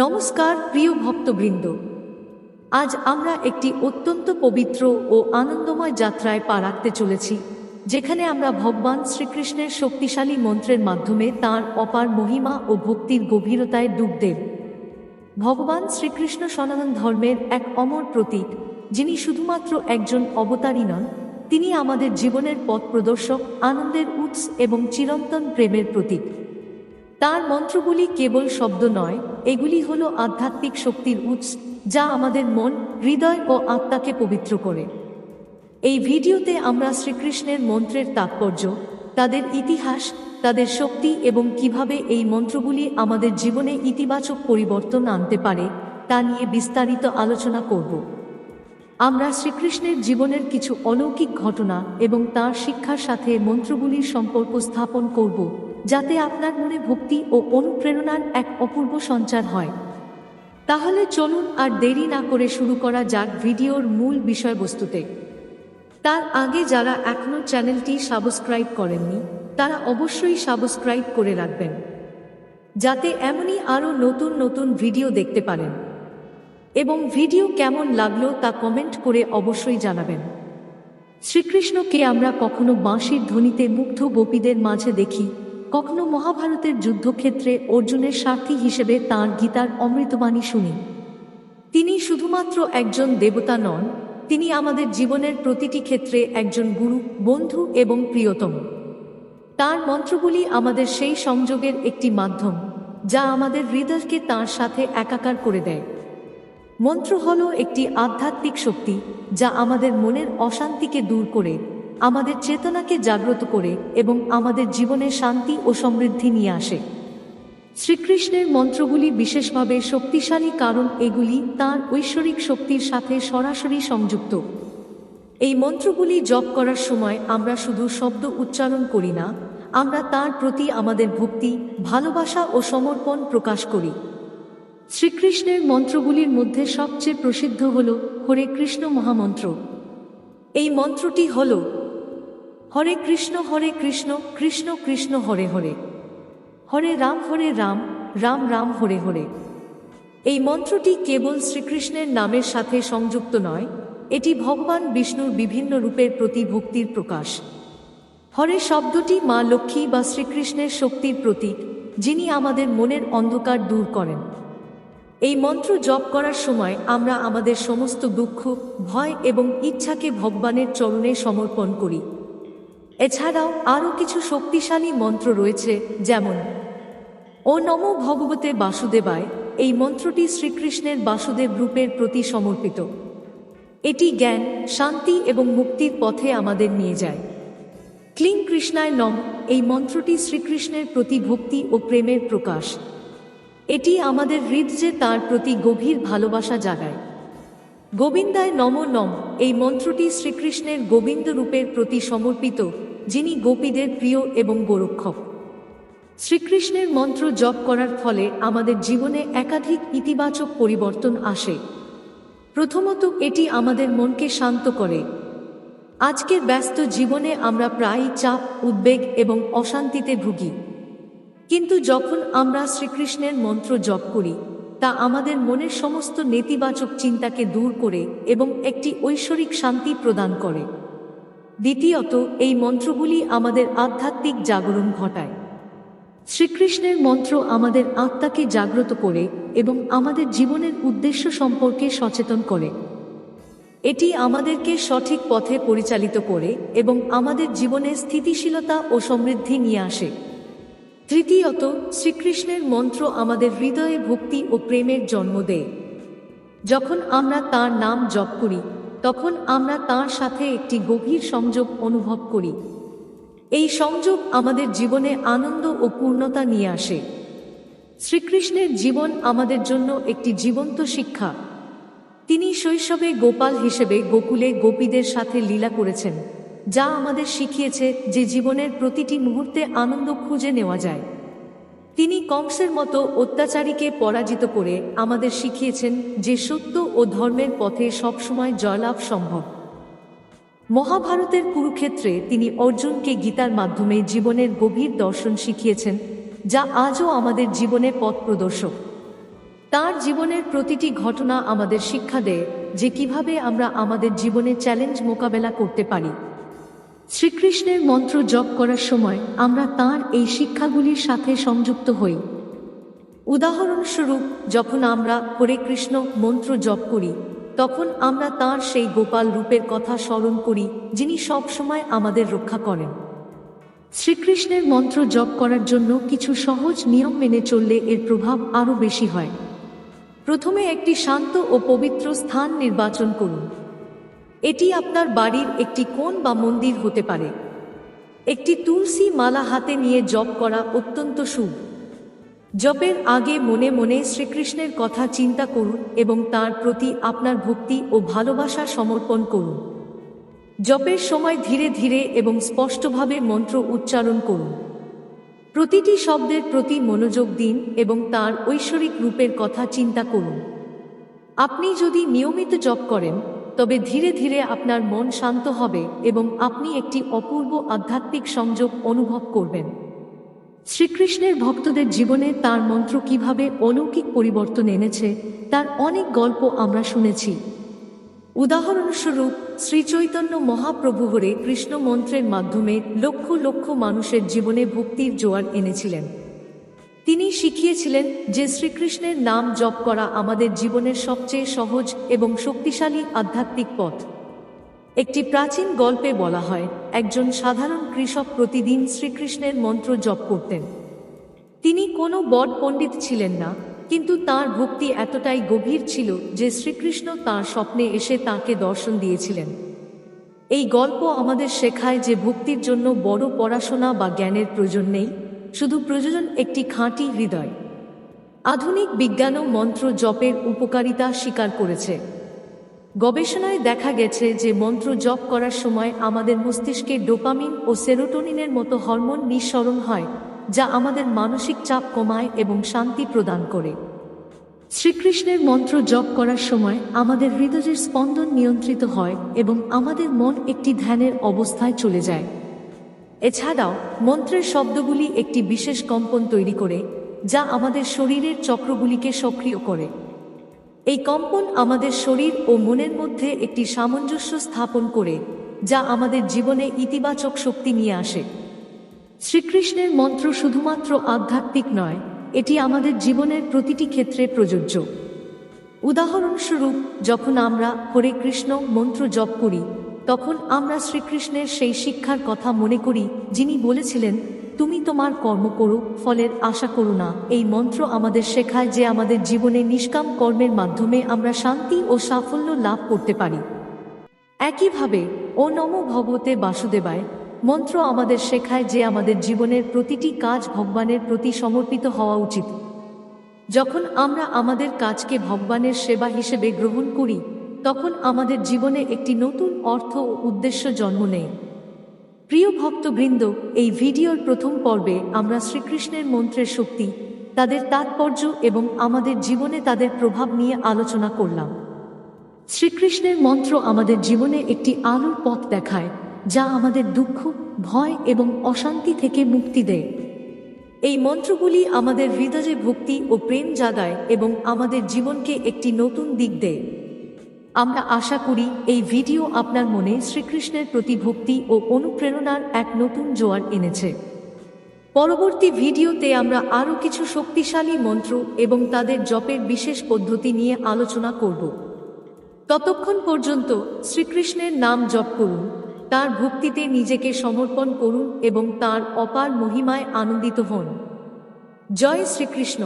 নমস্কার, প্রিয় ভক্তবৃন্দ। আজ আমরা একটি অত্যন্ত পবিত্র ও আনন্দময় যাত্রায় পা রাখতে চলেছি, যেখানে আমরা ভগবান শ্রীকৃষ্ণের শক্তিশালী মন্ত্রের মাধ্যমে তাঁর অপার মহিমা ও ভক্তির গভীরতায় ডুব দেব। ভগবান শ্রীকৃষ্ণ সনাতন ধর্মের এক অমর প্রতীক, যিনি শুধুমাত্র একজন অবতারী নন, তিনি আমাদের জীবনের পথ প্রদর্শক, আনন্দের উৎস এবং চিরন্তন প্রেমের প্রতীক। তার মন্ত্রগুলি কেবল শব্দ নয়, এগুলি হল আধ্যাত্মিক শক্তির উৎস, যা আমাদের মন, হৃদয় ও আত্মাকে পবিত্র করে। এই ভিডিওতে আমরা শ্রীকৃষ্ণের মন্ত্রের তাৎপর্য, তাদের ইতিহাস, তাদের শক্তি এবং কীভাবে এই মন্ত্রগুলি আমাদের জীবনে ইতিবাচক পরিবর্তন আনতে পারে, তা নিয়ে বিস্তারিত আলোচনা করব। আমরা শ্রীকৃষ্ণের জীবনের কিছু অলৌকিক ঘটনা এবং তার শিক্ষার সাথে মন্ত্রগুলির সম্পর্ক স্থাপন করব। যাতে আপনার মনে ভক্তি ও অনুপ্রেরণার এক অপূর্ব সঞ্চার হয়। তাহলে চলুন আর দেরি না করে শুরু করা যাক ভিডিওর মূল বিষয়বস্তুতে। তার আগে যারা এখনও চ্যানেলটি সাবস্ক্রাইব করেননি, তারা অবশ্যই সাবস্ক্রাইব করে রাখবেন। যাতে এমনই আরও নতুন নতুন ভিডিও দেখতে পারেন। এবং ভিডিও কেমন লাগল তা কমেন্ট করে অবশ্যই জানাবেন। শ্রীকৃষ্ণকে আমরা কখনো বাঁশির ধ্বনিতে মুগ্ধ গোপীদের মাঝে দেখি কখনো মহাভারতের যুদ্ধক্ষেত্রে অর্জুনের সাথী হিসেবে তাঁর গীতার অমৃতবাণী শুনি। তিনি শুধুমাত্র একজন দেবতা নন, তিনি আমাদের জীবনের প্রতিটি ক্ষেত্রে একজন গুরু, বন্ধু এবং প্রিয়তম। তার মন্ত্রগুলি আমাদের সেই সংযোগের একটি মাধ্যম, যা আমাদের হৃদয়কে তাঁর সাথে একাকার করে দেয়। মন্ত্র হল একটি আধ্যাত্মিক শক্তি, যা আমাদের মনের অশান্তিকে দূর করে আমাদের চেতনাকে জাগ্রত করে এবং আমাদের জীবনে শান্তি ও সমৃদ্ধি নিয়ে আসে। শ্রীকৃষ্ণের মন্ত্রগুলি বিশেষভাবে শক্তিশালী কারণ এগুলি তাঁর ঐশ্বরিক শক্তির সাথে সরাসরি সংযুক্ত। এই মন্ত্রগুলি জপ করার সময় আমরা শুধু শব্দ উচ্চারণ করি না, আমরা তার প্রতি আমাদের ভক্তি, ভালোবাসা ও সমর্পণ প্রকাশ করি। শ্রীকৃষ্ণের মন্ত্রগুলির মধ্যে সবচেয়ে প্রসিদ্ধ হল, হরে কৃষ্ণ মহামন্ত্র এই মন্ত্রটি হল হরে কৃষ্ণ হরে কৃষ্ণ কৃষ্ণ কৃষ্ণ, হরে হরে। হরে রাম হরে রাম রাম রাম, হরে হরে। এই মন্ত্রটি কেবল শ্রীকৃষ্ণের নামের সাথে সংযুক্ত নয়, এটি ভগবান বিষ্ণুর বিভিন্ন রূপের প্রতি ভক্তির প্রকাশ। হরে শব্দটি মা লক্ষ্মী বা শ্রীকৃষ্ণের শক্তির প্রতীক, যিনি আমাদের মনের অন্ধকার দূর করেন। এই মন্ত্র জপ করার সময় আমরা আমাদের সমস্ত দুঃখ, ভয় এবং ইচ্ছাকে ভগবানের চরণে সমর্পণ করি। এছাড়াও আরও কিছু শক্তিশালী মন্ত্র রয়েছে, যেমন, ও নম ভগবতে বাসুদেবায় এই মন্ত্রটি শ্রীকৃষ্ণের বাসুদেব রূপের প্রতি সমর্পিত। এটি জ্ঞান, শান্তি এবং মুক্তির পথে আমাদের নিয়ে যায়। ক্লিং কৃষ্ণায় নম, এই মন্ত্রটি শ্রীকৃষ্ণের প্রতি ভক্তি ও প্রেমের প্রকাশ। এটি আমাদের হৃদয়ে তার প্রতি গভীর ভালোবাসা জাগায়। গোবিন্দায় নম নম, এই মন্ত্রটি শ্রীকৃষ্ণের গোবিন্দ রূপের প্রতি সমর্পিত। যিনি গোপীদের প্রিয় এবং গোরক্ষক। শ্রীকৃষ্ণের মন্ত্র জপ করার ফলে আমাদের জীবনে একাধিক ইতিবাচক পরিবর্তন আসে। প্রথমত, এটি আমাদের মনকে শান্ত করে। আজকের ব্যস্ত জীবনে আমরা প্রায়ই চাপ, উদ্বেগ এবং অশান্তিতে ভুগি। কিন্তু যখন আমরা শ্রীকৃষ্ণের মন্ত্র জপ করি, তা আমাদের মনের সমস্ত নেতিবাচক চিন্তাকে দূর করে এবং একটি ঐশ্বরিক শান্তি প্রদান করে। দ্বিতীয়ত, এই মন্ত্রগুলি আমাদের আধ্যাত্মিক জাগরণ ঘটায়। শ্রীকৃষ্ণের মন্ত্র আমাদের আত্মাকে জাগ্রত করে এবং আমাদের জীবনের উদ্দেশ্য সম্পর্কে সচেতন করে। এটি আমাদেরকে সঠিক পথে পরিচালিত করে এবং আমাদের জীবনে স্থিতিশীলতা ও সমৃদ্ধি নিয়ে আসে। তৃতীয়ত, শ্রীকৃষ্ণের মন্ত্র আমাদের হৃদয়ে ভক্তি ও প্রেমের জন্ম দেয়। যখন আমরা তার নাম জপ করি তখন আমরা তার সাথে একটি গভীর সংযোগ অনুভব করি। এই সংযোগ আমাদের জীবনে আনন্দ ও পূর্ণতা নিয়ে আসে। শ্রীকৃষ্ণের জীবন আমাদের জন্য একটি জীবন্ত শিক্ষা। তিনি শৈশবে গোপাল হিসেবে গোকুলে গোপীদের সাথে লীলা করেছেন, যা আমাদের শিখিয়েছে যে জীবনের প্রতিটি মুহূর্তে আনন্দ খুঁজে নেওয়া যায়। তিনি কংসের মতো অত্যাচারীকে পরাজিত করে আমাদের শিখিয়েছেন যে সত্য ও ধর্মের পথে সবসময় জয়লাভ সম্ভব। মহাভারতের কুরুক্ষেত্রে তিনি অর্জুনকে গীতার মাধ্যমে জীবনের গভীর দর্শন শিখিয়েছেন, যা আজও আমাদের জীবনে পথ প্রদর্শক। তার জীবনের প্রতিটি ঘটনা আমাদের শিক্ষা দেয় যে কীভাবে আমরা আমাদের জীবনে চ্যালেঞ্জ মোকাবেলা করতে পারি। শ্রীকৃষ্ণের মন্ত্র জপ করার সময় আমরা তার এই শিক্ষাগুলির সাথে সংযুক্ত হই। উদাহরণস্বরূপ, যখন আমরা হরে কৃষ্ণ মন্ত্র জপ করি, তখন আমরা তার সেই গোপাল রূপের কথা স্মরণ করি, যিনি সবসময় আমাদের রক্ষা করেন। শ্রীকৃষ্ণের মন্ত্র জপ করার জন্য কিছু সহজ নিয়ম মেনে চললে এর প্রভাব আরও বেশি হয়। প্রথমে একটি শান্ত ও পবিত্র স্থান নির্বাচন করুন। এটি আপনার বাড়ির একটি কোণ বা মন্দির হতে পারে। একটি তুলসী মালা হাতে নিয়ে জপ করা অত্যন্ত শুভ। জপের আগে মনে মনে শ্রীকৃষ্ণের কথা চিন্তা করুন এবং তার প্রতি আপনার ভক্তি ও ভালোবাসা সমর্পণ করুন। জপের সময় ধীরে ধীরে এবং স্পষ্টভাবে মন্ত্র উচ্চারণ করুন। প্রতিটি শব্দের প্রতি মনোযোগ দিন এবং তার ঐশ্বরিক রূপের কথা চিন্তা করুন। আপনি যদি নিয়মিত জপ করেন তবে ধীরে ধীরে আপনার মন শান্ত হবে এবং আপনি একটি অপূর্ব আধ্যাত্মিক সংযোগ অনুভব করবেন। শ্রীকৃষ্ণের ভক্তদের জীবনে তার মন্ত্র কীভাবে অলৌকিক পরিবর্তন এনেছে, তার অনেক গল্প আমরা শুনেছি। উদাহরণস্বরূপ, শ্রীচৈতন্য মহাপ্রভু হরে কৃষ্ণ মন্ত্রের মাধ্যমে লক্ষ লক্ষ মানুষের জীবনে ভক্তির জোয়ার এনেছিলেন। তিনি শিখিয়েছিলেন যে শ্রীকৃষ্ণের নাম জপ করা আমাদের জীবনের সবচেয়ে সহজ এবং শক্তিশালী আধ্যাত্মিক পথ। একটি প্রাচীন গল্পে বলা হয়, একজন সাধারণ কৃষক প্রতিদিন শ্রীকৃষ্ণের মন্ত্র জপ করতেন। তিনি কোনো বড় পণ্ডিত ছিলেন না, কিন্তু তার ভক্তি এতটাই গভীর ছিল যে শ্রীকৃষ্ণ তার স্বপ্নে এসে তাকে দর্শন দিয়েছিলেন। এই গল্প আমাদের শেখায় যে ভক্তির জন্য বড় পড়াশোনা বা জ্ঞানের প্রয়োজন নেই। শুধু প্রয়োজন একটি খাঁটি হৃদয়। আধুনিক বিজ্ঞানও মন্ত্র জপের উপকারিতা স্বীকার করেছে। গবেষণায় দেখা গেছে যে মন্ত্র জপ করার সময় আমাদের মস্তিষ্কে ডোপামিন ও সেরোটোনিনের মতো হরমোন নিঃসরণ হয়, যা আমাদের মানসিক চাপ কমায় এবং শান্তি প্রদান করে। শ্রীকৃষ্ণের মন্ত্র জপ করার সময় আমাদের হৃদয়ের স্পন্দন নিয়ন্ত্রিত হয় এবং আমাদের মন একটি ধ্যানের অবস্থায় চলে যায়। এছাড়াও, মন্ত্রের শব্দগুলি একটি বিশেষ কম্পন তৈরি করে, যা আমাদের শরীরের চক্রগুলিকে সক্রিয় করে। এই কম্পন আমাদের শরীর ও মনের মধ্যে একটি সামঞ্জস্য স্থাপন করে, যা আমাদের জীবনে ইতিবাচক শক্তি নিয়ে আসে। শ্রীকৃষ্ণের মন্ত্র শুধুমাত্র আধ্যাত্মিক নয়, এটি আমাদের জীবনের প্রতিটি ক্ষেত্রে প্রযোজ্য। উদাহরণস্বরূপ, যখন আমরা হরে কৃষ্ণ মন্ত্র জপ করি তখন আমরা শ্রীকৃষ্ণের সেই শিক্ষার কথা মনে করি, যিনি বলেছিলেন, তুমি তোমার কর্ম করো, ফলের আশা করো না। এই মন্ত্র আমাদের শেখায় যে আমাদের জীবনে নিষ্কাম কর্মের মাধ্যমে আমরা শান্তি ও সাফল্য লাভ করতে পারি। একইভাবে, ও নম ভগবতে বাসুদেবায়, মন্ত্র আমাদের শেখায় যে আমাদের জীবনের প্রতিটি কাজ ভগবানের প্রতি সমর্পিত হওয়া উচিত। যখন আমরা আমাদের কাজকে ভগবানের সেবা হিসেবে গ্রহণ করি তখন আমাদের জীবনে একটি নতুন অর্থ ও উদ্দেশ্য জন্ম নেয়। প্রিয় ভক্তবৃন্দ, এই ভিডিওর প্রথম পর্বে আমরা শ্রীকৃষ্ণের মন্ত্রের শক্তি, তাদের তাৎপর্য এবং আমাদের জীবনে তাদের প্রভাব নিয়ে আলোচনা করলাম। শ্রীকৃষ্ণের মন্ত্র আমাদের জীবনে একটি আলোর পথ দেখায়, যা আমাদের দুঃখ, ভয় এবং অশান্তি থেকে মুক্তি দেয়। এই মন্ত্রগুলি আমাদের হৃদয়ে ভক্তি ও প্রেম জাগায় এবং আমাদের জীবনকে একটি নতুন দিক দেয়। আমরা আশা করি এই ভিডিও আপনার মনে শ্রীকৃষ্ণের প্রতি ভক্তি ও অনুপ্রেরণার এক নতুন জোয়ার এনেছে। পরবর্তী ভিডিওতে আমরা আরও কিছু শক্তিশালী মন্ত্র এবং তাদের জপের বিশেষ পদ্ধতি নিয়ে আলোচনা করব। ততক্ষণ পর্যন্ত শ্রীকৃষ্ণের নাম জপ করুন, তার ভক্তিতে নিজেকে সমর্পণ করুন এবং তার অপার মহিমায় আনন্দিত হন। জয় শ্রীকৃষ্ণ।